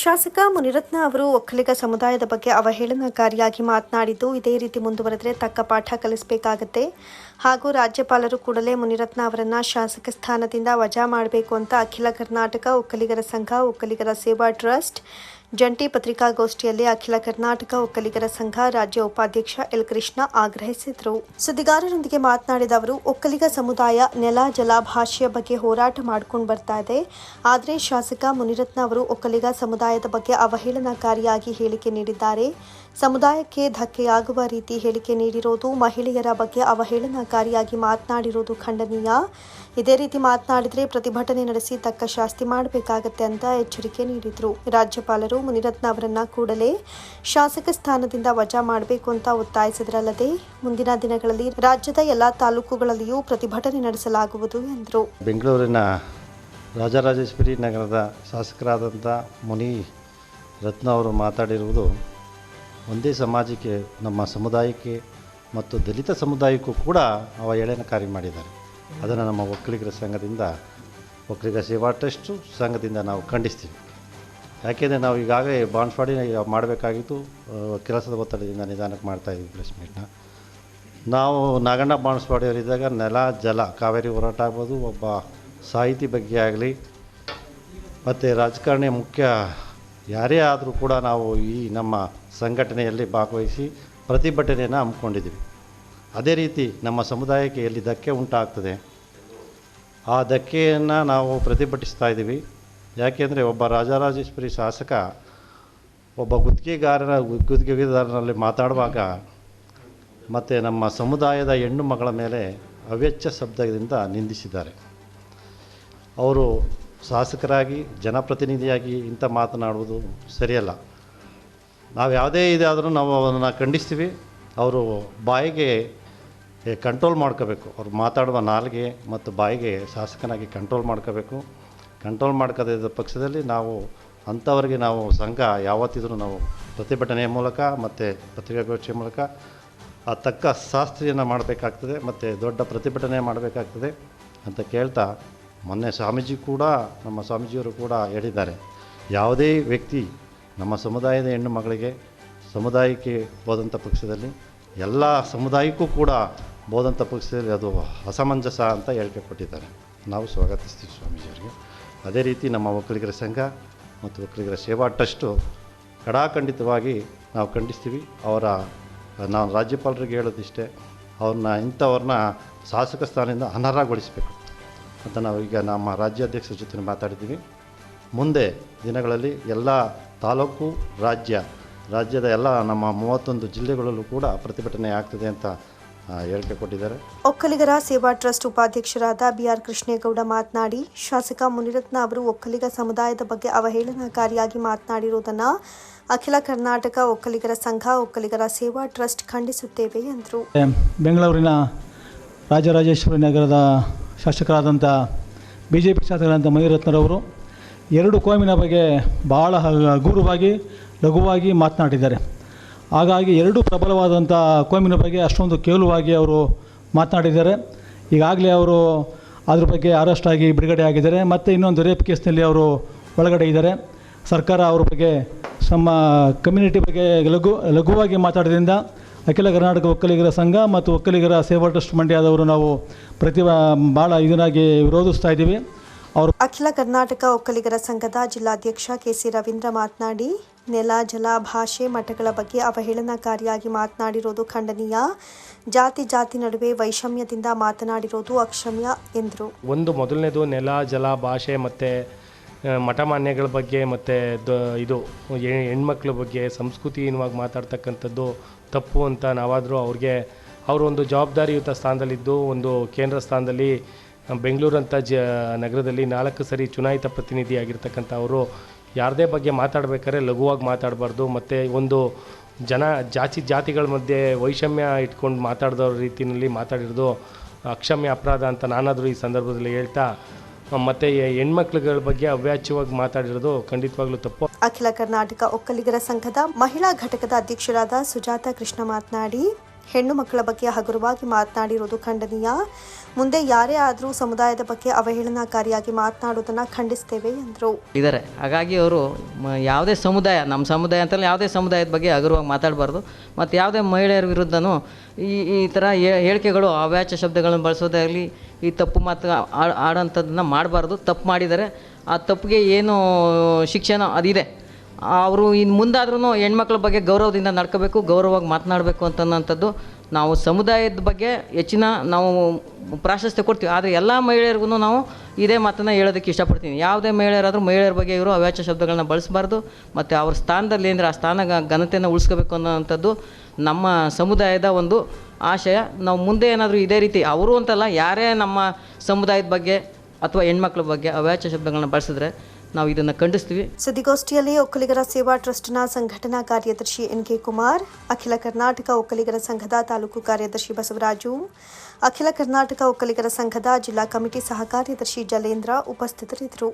ಶಾಸಕ ಮುನಿರತ್ನ ಅವರು ಒಕ್ಕಲಿಗ ಸಮುದಾಯದ ಬಗ್ಗೆ ಅವಹೇಳನಕಾರಿಯಾಗಿ ಮಾತನಾಡಿದ್ದು, ಇದೇ ರೀತಿ ಮುಂದುವರೆದರೆ ತಕ್ಕ ಪಾಠ ಕಲಿಸಬೇಕಾಗತ್ತೆ. ಹಾಗೂ ರಾಜ್ಯಪಾಲರು ಕೂಡಲೇ ಮುನಿರತ್ನ ಅವರನ್ನ ಶಾಸಕ ಸ್ಥಾನದಿಂದ ವಜಾ ಮಾಡಬೇಕು ಅಂತ ಅಖಿಲ ಕರ್ನಾಟಕ ಒಕ್ಕಲಿಗರ ಸಂಘ, ಒಕ್ಕಲಿಗರ ಸೇವಾ ಟ್ರಸ್ಟ್ ಜಂಟಿ ಪತ್ರಿಕಾಗೋಷ್ಠಿಯಲ್ಲಿ ಅಖಿಲ ಕರ್ನಾಟಕ ಒಕ್ಕಲಿಗರ ಸಂಘ ರಾಜ್ಯ ಉಪಾಧ್ಯಕ್ಷ ಎಲ್ ಕೃಷ್ಣ ಆಗ್ರಹಿಸಿದರು. ಸುದ್ದಿಗಾರರೊಂದಿಗೆ ಮಾತನಾಡಿದ ಅವರು, ಒಕ್ಕಲಿಗ ಸಮುದಾಯ ನೆಲ, ಜಲ, ಭಾಷೆಯ ಬಗ್ಗೆ ಹೋರಾಟ ಮಾಡ್ಕೊಂಡು ಬರ್ತಾ ಇದೆ. ಆದರೆ ಶಾಸಕ ಮುನಿರತ್ನ ಅವರು ಒಕ್ಕಲಿಗ ಸಮುದಾಯದ ಬಗ್ಗೆ ಅವಹೇಳನಕಾರಿಯಾಗಿ ಹೇಳಿಕೆ ನೀಡಿದ್ದಾರೆ. ಸಮುದಾಯಕ್ಕೆ ಧಕ್ಕೆಯಾಗುವ ರೀತಿ ಹೇಳಿಕೆ ನೀಡಿರೋದು, ಮಹಿಳೆಯರ ಬಗ್ಗೆ ಅವಹೇಳನಕಾರಿಯಾಗಿ ಮಾತನಾಡಿರೋದು ಖಂಡನೀಯ. ಇದೇ ರೀತಿ ಮಾತನಾಡಿದರೆ ಪ್ರತಿಭಟನೆ ನಡೆಸಿ ತಕ್ಕ ಶಾಸ್ತಿ ಮಾಡಬೇಕಾಗತ್ತೆ ಅಂತ ಎಚ್ಚರಿಕೆ ನೀಡಿದರು. ರಾಜ್ಯಪಾಲರು ಮುನಿರತ್ನ ಅವರನ್ನ ಕೂಡಲೇ ಶಾಸಕ ಸ್ಥಾನದಿಂದ ವಜಾ ಮಾಡಬೇಕು ಅಂತ ಒತ್ತಾಯಿಸಿದ್ರಲ್ಲದೆ ಮುಂದಿನ ದಿನಗಳಲ್ಲಿ ರಾಜ್ಯದ ಎಲ್ಲಾ ತಾಲೂಕುಗಳಲ್ಲಿಯೂ ಪ್ರತಿಭಟನೆ ನಡೆಸಲಾಗುವುದು ಎಂದರು. ಬೆಂಗಳೂರಿನ ರಾಜರಾಜೇಶ್ವರಿ ನಗರದ ಶಾಸಕರಾದಂಥ ಮುನಿ ರತ್ನ ಅವರು ಮಾತಾಡಿರುವುದು ಒಂದೇ ಸಮಾಜಕ್ಕೆ, ನಮ್ಮ ಸಮುದಾಯಕ್ಕೆ ಮತ್ತು ದಲಿತ ಸಮುದಾಯಕ್ಕೂ ಕೂಡ ಅವಹೇಳನಕಾರಿ ಮಾಡಿದ್ದಾರೆ. ಅದನ್ನು ನಮ್ಮ ಒಕ್ಕಲಿಗರ ಸಂಘದಿಂದ, ಒಕ್ಕಲಿಗರ ಸೇವಾ ಟ್ರಸ್ಟು ಸಂಘದಿಂದ ನಾವು ಖಂಡಿಸ್ತೀವಿ. ಯಾಕೆಂದರೆ ನಾವು ಈಗಾಗಲೇ ಬಾನ್ಸ್ವಾಡಿ ಮಾಡಬೇಕಾಗಿತ್ತು ಕೆಲಸದ ಒತ್ತಡದಿಂದ ನಿಧಾನಕ್ಕೆ ಮಾಡ್ತಾ ಇದ್ವಿ ಪ್ರೆಸ್ ಮೀಟ್ನ ನಾವು ನಾಗಣ್ಣ ಬಾಣಸ್ವಾಡಿಯವರಿದ್ದಾಗ ನೆಲ, ಜಲ, ಕಾವೇರಿ ಹೋರಾಟ ಆಗ್ಬೋದು, ಒಬ್ಬ ಸಾಹಿತಿ ಬಗ್ಗೆ ಆಗಲಿ, ಮತ್ತು ರಾಜಕಾರಣಿ ಮುಖ್ಯ ಯಾರೇ ಆದರೂ ಕೂಡ ನಾವು ಈ ನಮ್ಮ ಸಂಘಟನೆಯಲ್ಲಿ ಭಾಗವಹಿಸಿ ಪ್ರತಿಭಟನೆಯನ್ನು ಹಮ್ಮಿಕೊಂಡಿದ್ದೀವಿ. ಅದೇ ರೀತಿ ನಮ್ಮ ಸಮುದಾಯಕ್ಕೆ ಎಲ್ಲಿ ಧಕ್ಕೆ ಉಂಟಾಗ್ತದೆ, ಆ ಧಕ್ಕೆಯನ್ನು ನಾವು ಪ್ರತಿಭಟಿಸ್ತಾ ಇದ್ದೀವಿ. ಯಾಕೆಂದರೆ ಒಬ್ಬ ರಾಜರಾಜೇಶ್ವರಿ ಶಾಸಕ, ಒಬ್ಬ ಗುತ್ತಿಗೆಗಾರರ ಗುತ್ತಿಗೆದಾರರಲ್ಲಿ ಮಾತಾಡುವಾಗ ಮತ್ತು ನಮ್ಮ ಸಮುದಾಯದ ಹೆಣ್ಣು ಮಗಳ ಮೇಲೆ ಅವ್ಯಚ್ಚ ಶಬ್ದದಿಂದ ನಿಂದಿಸಿದ್ದಾರೆ. ಅವರು ಶಾಸಕರಾಗಿ, ಜನಪ್ರತಿನಿಧಿಯಾಗಿ ಇಂಥ ಮಾತನಾಡುವುದು ಸರಿಯಲ್ಲ. ನಾವು ಯಾವುದೇ ಇದಾದರೂ ನಾವು ಅವರನ್ನು ಖಂಡಿಸ್ತೀವಿ, ಅವರು ಬಾಯಿಗೆ ಕಂಟ್ರೋಲ್ ಮಾಡ್ಕೋಬೇಕು. ಅವ್ರು ಮಾತಾಡುವ ನಾಲಿಗೆ ಮತ್ತು ಬಾಯಿಗೆ ಶಾಸಕನಾಗಿ ಕಂಟ್ರೋಲ್ ಮಾಡ್ಕೋಬೇಕು. ಕಂಟ್ರೋಲ್ ಮಾಡ್ಕೋದಿದ್ದ ಪಕ್ಷದಲ್ಲಿ ನಾವು ಅಂಥವ್ರಿಗೆ ನಾವು ಸಂಘ ಯಾವತ್ತಿದ್ರೂ ನಾವು ಪ್ರತಿಭಟನೆಯ ಮೂಲಕ ಮತ್ತು ಪತ್ರಿಕಾಗೋಷ್ಠಿಯ ಮೂಲಕ ಆ ತಕ್ಕ ಶಾಸ್ತ್ರಿಯನ್ನು ಮಾಡಬೇಕಾಗ್ತದೆ, ಮತ್ತು ದೊಡ್ಡ ಪ್ರತಿಭಟನೆ ಮಾಡಬೇಕಾಗ್ತದೆ ಅಂತ ಕೇಳ್ತಾ ಮೊನ್ನೆ ಸ್ವಾಮೀಜಿ ಕೂಡ, ನಮ್ಮ ಸ್ವಾಮೀಜಿಯವರು ಕೂಡ ಹೇಳಿದ್ದಾರೆ. ಯಾವುದೇ ವ್ಯಕ್ತಿ ನಮ್ಮ ಸಮುದಾಯದ ಹೆಣ್ಣು ಮಗಳಿಗೆ ಸಮುದಾಯಕ್ಕೆ ಹೋದಂಥ ಪಕ್ಷದಲ್ಲಿ, ಎಲ್ಲ ಸಮುದಾಯಕ್ಕೂ ಕೂಡ ಹೋದಂಥ ಪಕ್ಷದಲ್ಲಿ ಅದು ಅಸಮಂಜಸ ಅಂತ ಹೇಳಿಕೆ ಕೊಟ್ಟಿದ್ದಾರೆ. ನಾವು ಸ್ವಾಗತಿಸ್ತೀವಿ ಸ್ವಾಮೀಜಿಯವರಿಗೆ. ಅದೇ ರೀತಿ ನಮ್ಮ ಒಕ್ಕಲಿಗರ ಸಂಘ ಮತ್ತು ಒಕ್ಕಲಿಗರ ಸೇವಾ ಟ್ರಸ್ಟು ಕಡಾಖಂಡಿತವಾಗಿ ನಾವು ಖಂಡಿಸ್ತೀವಿ. ಅವರ, ನಾವು ರಾಜ್ಯಪಾಲರಿಗೆ ಹೇಳೋದಿಷ್ಟೇ, ಅವ್ರನ್ನ, ಇಂಥವ್ರನ್ನ ಶಾಸಕ ಸ್ಥಾನದಿಂದ ಅನರ್ಹಗೊಳಿಸಬೇಕು ಅಂತ ನಾವು ಈಗ ನಮ್ಮ ರಾಜ್ಯಾಧ್ಯಕ್ಷರ ಜೊತೆ ಮಾತಾಡಿದ್ದೀವಿ. ಮುಂದೆ ದಿನಗಳಲ್ಲಿ ಎಲ್ಲ ತಾಲೂಕು, ರಾಜ್ಯ, ರಾಜ್ಯದ ಎಲ್ಲ ನಮ್ಮ ಮೂವತ್ತೊಂದು ಜಿಲ್ಲೆಗಳಲ್ಲೂ ಕೂಡ ಪ್ರತಿಭಟನೆ ಆಗ್ತದೆ ಅಂತ ಹೇಳಿಕೆ ಕೊಟ್ಟಿದ್ದಾರೆ. ಒಕ್ಕಲಿಗರ ಸೇವಾ ಟ್ರಸ್ಟ್ ಉಪಾಧ್ಯಕ್ಷರಾದ ಬಿಆರ್ ಕೃಷ್ಣೇಗೌಡ ಮಾತನಾಡಿ ಶಾಸಕ ಮುನಿರತ್ನ ಅವರು ಒಕ್ಕಲಿಗ ಸಮುದಾಯದ ಬಗ್ಗೆ ಅವಹೇಳನಕಾರಿಯಾಗಿ ಮಾತನಾಡಿರುವುದನ್ನು ಅಖಿಲ ಕರ್ನಾಟಕ ಒಕ್ಕಲಿಗರ ಸಂಘ ಒಕ್ಕಲಿಗರ ಸೇವಾ ಟ್ರಸ್ಟ್ ಖಂಡಿಸುತ್ತೇವೆ ಎಂದರು. ಬೆಂಗಳೂರಿನ ರಾಜರಾಜೇಶ್ವರಿ ನಗರದ ಶಾಸಕರಾದಂಥ ಬಿ ಜೆ ಪಿ ಶಾಸಕರಾದಂಥ ಮುನಿರತ್ನರವರು ಎರಡು ಕೋಮಿನ ಬಗ್ಗೆ ಭಾಳ ಹಗುರವಾಗಿ ಲಘುವಾಗಿ ಮಾತನಾಡಿದ್ದಾರೆ. ಹಾಗಾಗಿ ಎರಡೂ ಪ್ರಬಲವಾದಂಥ ಕೋಮಿನ ಬಗ್ಗೆ ಅಷ್ಟೊಂದು ಕೇವಲವಾಗಿ ಅವರು ಮಾತನಾಡಿದ್ದಾರೆ. ಈಗಾಗಲೇ ಅವರು ಅದ್ರ ಬಗ್ಗೆ ಅರೆಸ್ಟ್ ಆಗಿ ಬಿಡುಗಡೆ ಆಗಿದ್ದಾರೆ. ಮತ್ತು ಇನ್ನೊಂದು ರೇಪ್ ಕೇಸ್ನಲ್ಲಿ ಅವರು ಒಳಗಡೆ ಇದ್ದಾರೆ. ಸರ್ಕಾರ ಅವ್ರ ಬಗ್ಗೆ ನಮ್ಮ ಕಮ್ಯುನಿಟಿ ಬಗ್ಗೆ ಲಘು, ಲಘುವಾಗಿ ಮಾತಾಡೋದ್ರಿಂದ ಅಖಿಲ ಕರ್ನಾಟಕ ಒಕ್ಕಲಿಗರ ಸಂಘ ಮತ್ತು ಒಕ್ಕಲಿಗರ ಸೇವಾ ಟ್ರಸ್ಟ್ ಮಂಡ್ಯದವರು ನಾವು ಪ್ರತಿ ಭಾಳ ಇದನ್ನಾಗಿ ವಿರೋಧಿಸ್ತಾ ಇದ್ದೀವಿ. ಅವರು ಅಖಿಲ ಕರ್ನಾಟಕ ಒಕ್ಕಲಿಗರ ಸಂಘದ ಜಿಲ್ಲಾಧ್ಯಕ್ಷ ಕೆಸಿ ರವೀಂದ್ರ ಮಾತನಾಡಿ ನೆಲ, ಜಲ, ಭಾಷೆ ಮಠಗಳ ಬಗ್ಗೆ ಅವಹೇಳನಕಾರಿಯಾಗಿ ಮಾತನಾಡಿರೋದು ಖಂಡನೀಯ. ಜಾತಿ ಜಾತಿ ನಡುವೆ ವೈಷಮ್ಯದಿಂದ ಮಾತನಾಡಿರೋದು ಅಕ್ಷಮ್ಯ, ಎಂದರು. ಒಂದು ಮೊದಲನೇದು ನೆಲ, ಜಲ, ಭಾಷೆ ಮತ್ತು ಮಠಮಾನ್ಯಗಳ ಬಗ್ಗೆ ಮತ್ತು ದ, ಇದು ಹೆಣ್ಮಕ್ಳ ಬಗ್ಗೆ ಸಂಸ್ಕೃತಿಯುತವಾಗಿ ಮಾತಾಡ್ತಕ್ಕಂಥದ್ದು ತಪ್ಪು ಅಂತ ನಾವಾದರೂ ಅವ್ರಿಗೆ, ಅವರು ಒಂದು ಜವಾಬ್ದಾರಿಯುತ ಸ್ಥಾನದಲ್ಲಿದ್ದು, ಒಂದು ಕೇಂದ್ರ ಸ್ಥಾನದಲ್ಲಿ ಬೆಂಗಳೂರಂಥ ಜ, ನಗರದಲ್ಲಿ ನಾಲ್ಕು ಸರಿ ಚುನಾಯಿತ ಪ್ರತಿನಿಧಿಯಾಗಿರ್ತಕ್ಕಂಥ ಅವರು ಯಾರದೇ ಬಗ್ಗೆ ಮಾತಾಡಬೇಕಾದ್ರೆ ಲಘುವಾಗಿ ಮಾತಾಡಬಾರ್ದು, ಮತ್ತು ಒಂದು ಜನ, ಜಾತಿ, ಜಾತಿಗಳ ಮಧ್ಯೆ ವೈಷಮ್ಯ ಇಟ್ಕೊಂಡು ಮಾತಾಡಿದವ್ರ ರೀತಿಯಲ್ಲಿ ಮಾತಾಡಿರೋದು ಅಕ್ಷಮ್ಯ ಅಪರಾಧ ಅಂತ ನಾನಾದರೂ ಈ ಸಂದರ್ಭದಲ್ಲಿ ಹೇಳ್ತಾ, ಮತ್ತು ಹೆಣ್ಮಕ್ಳುಗಳ ಬಗ್ಗೆ ಅವ್ಯಾಚ್ಯವಾಗಿ ಮಾತಾಡಿರೋದು ಖಂಡಿತವಾಗ್ಲೂ ತಪ್ಪು. ಅಖಿಲ ಕರ್ನಾಟಕ ಒಕ್ಕಲಿಗರ ಸಂಘದ ಮಹಿಳಾ ಘಟಕದ ಅಧ್ಯಕ್ಷರಾದ ಸುಜಾತ ಕೃಷ್ಣ ಮಾತನಾಡಿ ಹೆಣ್ಣು ಮಕ್ಕಳ ಬಗ್ಗೆ ಹಗುರವಾಗಿ ಮಾತನಾಡಿರುವುದು ಖಂಡನೀಯ. ಮುಂದೆ ಯಾರೇ ಆದರೂ ಸಮುದಾಯದ ಬಗ್ಗೆ ಅವಹೇಳನಕಾರಿಯಾಗಿ ಮಾತನಾಡುವುದನ್ನು ಖಂಡಿಸ್ತೇವೆ, ಎಂದರು. ಇದ್ದಾರೆ ಹಾಗಾಗಿ ಅವರು ಯಾವುದೇ ಸಮುದಾಯ ನಮ್ಮ ಸಮುದಾಯ ಅಂತಲ್ಲ ಯಾವುದೇ ಸಮುದಾಯದ ಬಗ್ಗೆ ಹಗುರವಾಗಿ ಮಾತಾಡಬಾರ್ದು. ಮತ್ತು ಯಾವುದೇ ಮಹಿಳೆಯರ ವಿರುದ್ಧನೂ ಈ ಈ ಥರ ಹೇಳಿಕೆಗಳು ಅವ್ಯಾಚ ಶಬ್ದಗಳನ್ನು ಬಳಸೋದಾಗಲಿ ಈ ತಪ್ಪು ಮಾತು ಆಡೋಂಥದ್ದನ್ನ ಮಾಡಬಾರ್ದು. ತಪ್ಪು ಮಾಡಿದರೆ ಆ ತಪ್ಪಿಗೆ ಏನು ಶಿಕ್ಷಣ ಅದಿದೆ. ಅವರು ಇನ್ನು ಮುಂದಾದ್ರೂ ಹೆಣ್ಮಕ್ಳ ಬಗ್ಗೆ ಗೌರವದಿಂದ ನಡ್ಕೋಬೇಕು, ಗೌರವವಾಗಿ ಮಾತನಾಡಬೇಕು ಅಂತನ್ನೋಂಥದ್ದು ನಾವು ಸಮುದಾಯದ ಬಗ್ಗೆ ಹೆಚ್ಚಿನ ನಾವು ಪ್ರಾಶಸ್ತ್ಯ ಕೊಡ್ತೀವಿ. ಆದರೆ ಎಲ್ಲ ಮಹಿಳೆಯರಿಗೂ ನಾವು ಇದೇ ಮಾತನ್ನು ಹೇಳೋದಕ್ಕೆ ಇಷ್ಟಪಡ್ತೀನಿ. ಯಾವುದೇ ಮಹಿಳೆಯರಾದರೂ ಮಹಿಳೆಯರ ಬಗ್ಗೆ ಇವರು ಅವ್ಯಾಚ ಶಬ್ದಗಳನ್ನ ಬಳಸಬಾರ್ದು. ಮತ್ತು ಅವ್ರ ಸ್ಥಾನದಲ್ಲಿ ಅಂದರೆ ಆ ಸ್ಥಾನ ಘನತೆಯನ್ನು ಉಳಿಸ್ಕೋಬೇಕು ಅನ್ನೋವಂಥದ್ದು ನಮ್ಮ ಸಮುದಾಯದ ಒಂದು ಆಶಯ. ನಾವು ಮುಂದೆ ಏನಾದರೂ ಇದೇ ರೀತಿ ಅವರು ಅಂತಲ್ಲ ಯಾರೇ ನಮ್ಮ ಸಮುದಾಯದ ಬಗ್ಗೆ ಅಥವಾ ಹೆಣ್ಮಕ್ಳ ಬಗ್ಗೆ ಅವಾಚ್ಯ ಶಬ್ದಗಳನ್ನ ಬಳಸಿದ್ರೆ ನಾವು ಇದನ್ನು ಖಂಡಿಸ್ತೀವಿ. ಸುದ್ದಿಗೋಷ್ಠಿಯಲ್ಲಿ ಒಕ್ಕಲಿಗರ ಸೇವಾ ಟ್ರಸ್ಟ್ನ ಸಂಘಟನಾ ಕಾರ್ಯದರ್ಶಿ ಎನ್ ಕೆ ಕುಮಾರ್, ಅಖಿಲ ಕರ್ನಾಟಕ ಒಕ್ಕಲಿಗರ ಸಂಘದ ತಾಲೂಕು ಕಾರ್ಯದರ್ಶಿ ಬಸವರಾಜು, ಅಖಿಲ ಕರ್ನಾಟಕ ಒಕ್ಕಲಿಗರ ಸಂಘದ ಜಿಲ್ಲಾ ಕಮಿಟಿ ಸಹ ಕಾರ್ಯದರ್ಶಿ ಜಲೇಂದ್ರ ಉಪಸ್ಥಿತರಿದ್ದರು.